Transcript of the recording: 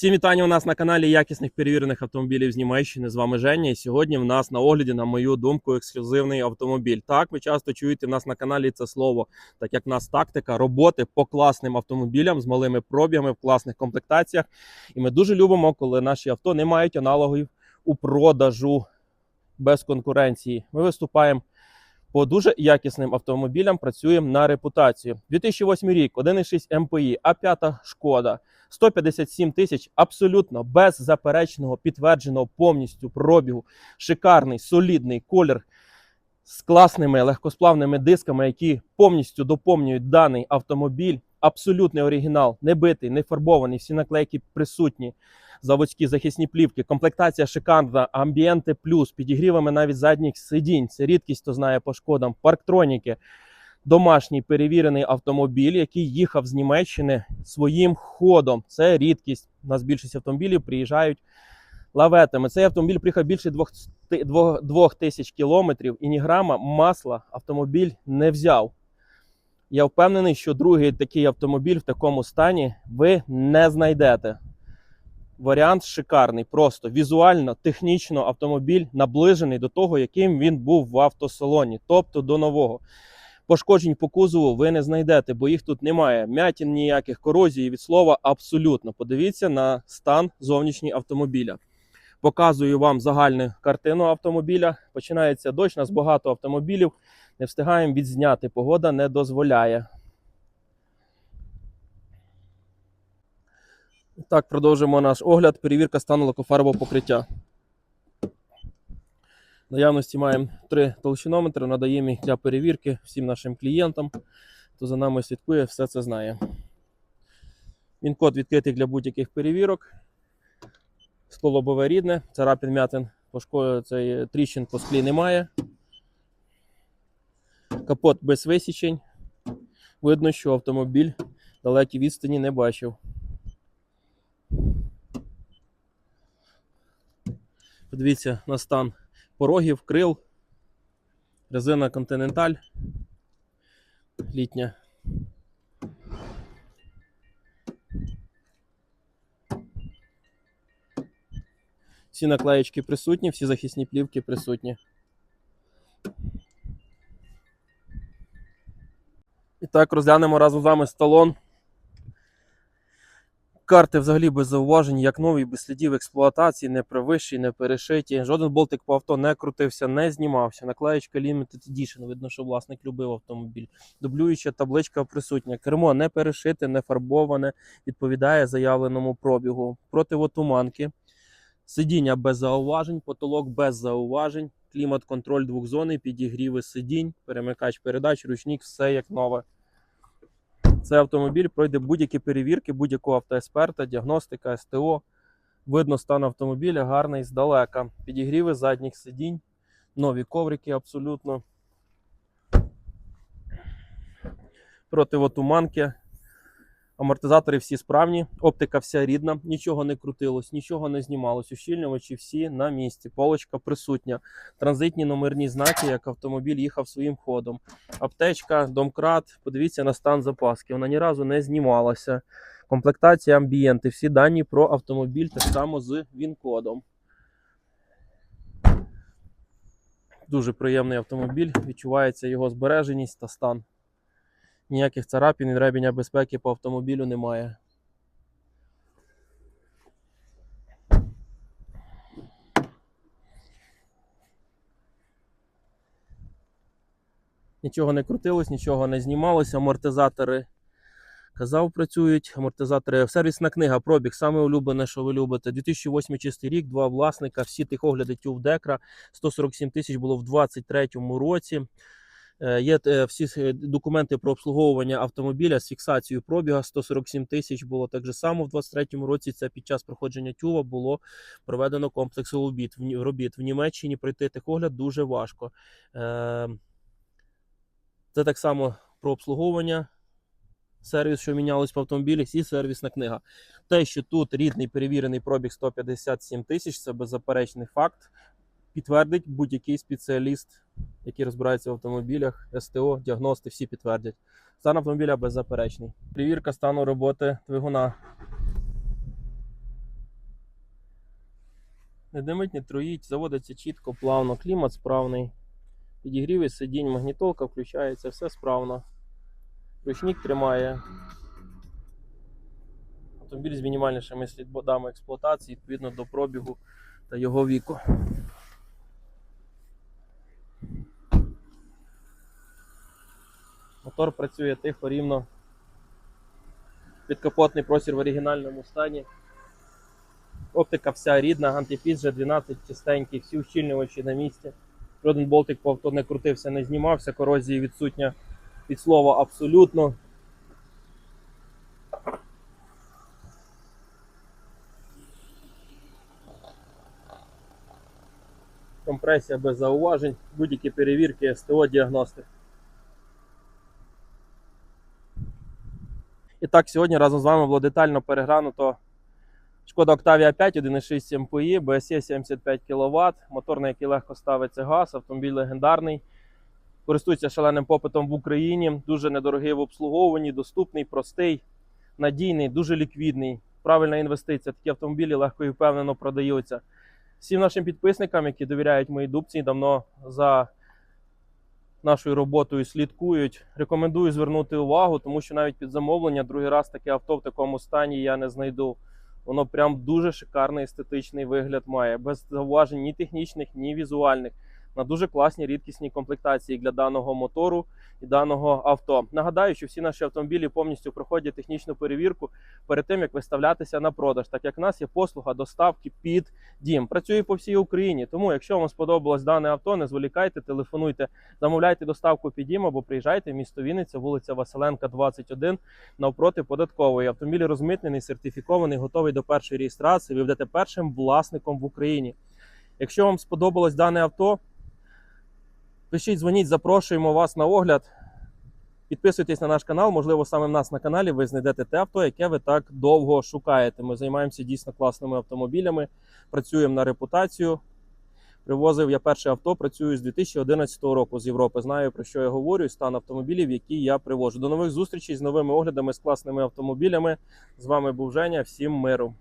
Всім вітання у нас на каналі якісних перевірених автомобілів з Німеччини. З вами Женя. І сьогодні в нас на огляді, на мою думку, ексклюзивний автомобіль. Так, ви часто чуєте в нас на каналі це слово, так як в нас тактика роботи по класним автомобілям з малими пробігами в класних комплектаціях. І ми дуже любимо, коли наші авто не мають аналогів у продажу без конкуренції. Ми виступаємо по дуже якісним автомобілям, працюємо на репутацію. 2008 рік, 1,6 МПІ, А5 шкода. 157 тисяч абсолютно беззаперечного підтвердженого повністю пробігу. Шикарний, солідний колір з класними легкосплавними дисками, які повністю доповнюють даний автомобіль. Абсолютний оригінал, не битий, не фарбований, всі наклейки присутні. Заводські захисні плівки, комплектація шикарна, амбієнти плюс, підігрівами навіть задніх сидінь. Це рідкість, хто знає по шкодам, парктроніки домашній перевірений автомобіль, який їхав з Німеччини своїм ходом. Це рідкість. У нас більшість автомобілів приїжджають лаветами. Цей автомобіль приїхав більше 2 тисяч кілометрів і ні грама масла автомобіль не взяв. Я впевнений, що другий такий автомобіль в такому стані ви не знайдете. Варіант шикарний, просто візуально, технічно автомобіль наближений до того, яким він був в автосалоні, тобто до нового. Пошкоджень по кузову ви не знайдете, бо їх тут немає. М'ятін ніяких корозії від слова абсолютно. Подивіться на стан зовнішній автомобіля. Показую вам загальну картину автомобіля. Починається дощ, у нас багато автомобілів. Не встигаємо відзняти. Погода не дозволяє. Так, продовжимо наш огляд. Перевірка стану лакофарбового покриття. Наявності маємо три толщинометри, надаємо їх для перевірки всім нашим клієнтам, хто за нами слідкує, все це знає. Він код відкритий для будь-яких перевірок. Скло лобове рідне, царапін м'ятин, тріщин по склі немає. Капот без висічень. Видно, що автомобіль далекі відстані не бачив. Подивіться на стан порогів, крил, резина Continental літня. Всі наклеєчки присутні, всі захисні плівки присутні. І так, розглянемо разом з вами сталон. Карти взагалі без зауважень, як нові, без слідів експлуатації, не привищі, не перешиті. Жоден болтик по авто не крутився, не знімався. Наклеєчка Limited Edition. Видно, що власник любив автомобіль. Дублююча табличка присутня. Кермо не перешите, не фарбоване, відповідає заявленому пробігу. Противотуманки. Сидіння без зауважень, потолок без зауважень, клімат-контроль двохзонний, підігріви сидінь, перемикач передач, ручник, все як нове. Цей автомобіль пройде будь-які перевірки будь-якого автоексперта, діагностика, СТО. Видно стан автомобіля гарний здалека. Підігріви задніх сидінь, нові коврики абсолютно. Противотуманки. Амортизатори всі справні, оптика вся рідна, нічого не крутилось, нічого не знімалось. Ущільнювачі всі на місці. Полочка присутня. Транзитні номерні знаки, як автомобіль їхав своїм ходом. Аптечка, домкрат. Подивіться на стан запаски. Вона ні разу не знімалася. Комплектація амбієнти. Всі дані про автомобіль так само з він-кодом. Дуже приємний автомобіль. Відчувається його збереженість та стан. Ніяких царапін і ребеня безпеки по автомобілю немає. Нічого не крутилось, нічого не знімалося. Амортизатори казав, працюють. Амортизатори, сервісна книга, пробіг, саме улюблене, що ви любите. 2008 чистий рік, два власника, всі тихогляди тюв Декра. 147 тисяч було в 2023 році. Е, Є е, всі е, документи про обслуговування автомобіля з фіксацією пробіга. 147 тисяч було так же само в 2023 році. Це під час проходження тюва було проведено комплекс робіт. В робіт в Німеччині пройти техогляд дуже важко. Це так само про обслуговування. Сервіс, що мінялось по автомобілях, і сервісна книга. Те, що тут рідний перевірений пробіг 157 тисяч, це беззаперечний факт. Підтвердить будь-який спеціаліст, який розбирається в автомобілях, СТО, діагности, всі підтвердять. Стан автомобіля беззаперечний. Перевірка стану роботи двигуна. Не димить, не троїть, заводиться чітко, плавно, клімат справний. Підігрів із сидінь, магнітолка включається, все справно. Ручник тримає. Автомобіль з мінімальнішими слідбодами експлуатації відповідно до пробігу та його віку. Мотор працює тихо, рівно. Підкапотний простір в оригінальному стані. Оптика вся рідна, антифіз вже 12 чистенький, всі ущільнювачі на місці. Жоден болтик по не крутився, не знімався, корозії відсутня від слова абсолютно. Компресія без зауважень, будь-які перевірки, СТО, діагностик. І так, сьогодні разом з вами було детально переглянуто Шкода Octavia 5, 1,6 МПІ, BSE 75 кВт, мотор, на який легко ставиться газ, автомобіль легендарний. Користується шаленим попитом в Україні, дуже недорогий в обслуговуванні, доступний, простий, надійний, дуже ліквідний. Правильна інвестиція. Такі автомобілі легко і впевнено продаються. Всім нашим підписникам, які довіряють моїй дубці, давно за нашою роботою слідкують. Рекомендую звернути увагу, тому що навіть під замовлення другий раз таке авто в такому стані я не знайду. Воно прям дуже шикарний естетичний вигляд має, без зауважень ні технічних, ні візуальних. На дуже класній рідкісній комплектації для даного мотору і даного авто. Нагадаю, що всі наші автомобілі повністю проходять технічну перевірку перед тим, як виставлятися на продаж, так як в нас є послуга доставки під дім. Працює по всій Україні. Тому, якщо вам сподобалось дане авто, не зволікайте, телефонуйте, замовляйте доставку під дім або приїжджайте в місто Вінниця, вулиця Василенка, 21, навпроти податкової. Автомобіль розмитнений, сертифікований, готовий до першої реєстрації. Ви будете першим власником в Україні. Якщо вам сподобалось дане авто, пишіть, дзвоніть, запрошуємо вас на огляд. Підписуйтесь на наш канал, можливо, саме в нас на каналі ви знайдете те авто, яке ви так довго шукаєте. Ми займаємося дійсно класними автомобілями, працюємо на репутацію. Привозив я перше авто, працюю з 2011 року з Європи. Знаю про що я говорю, стан автомобілів, які я привожу. До нових зустрічей з новими оглядами з класними автомобілями. З вами був Женя. Всім миру.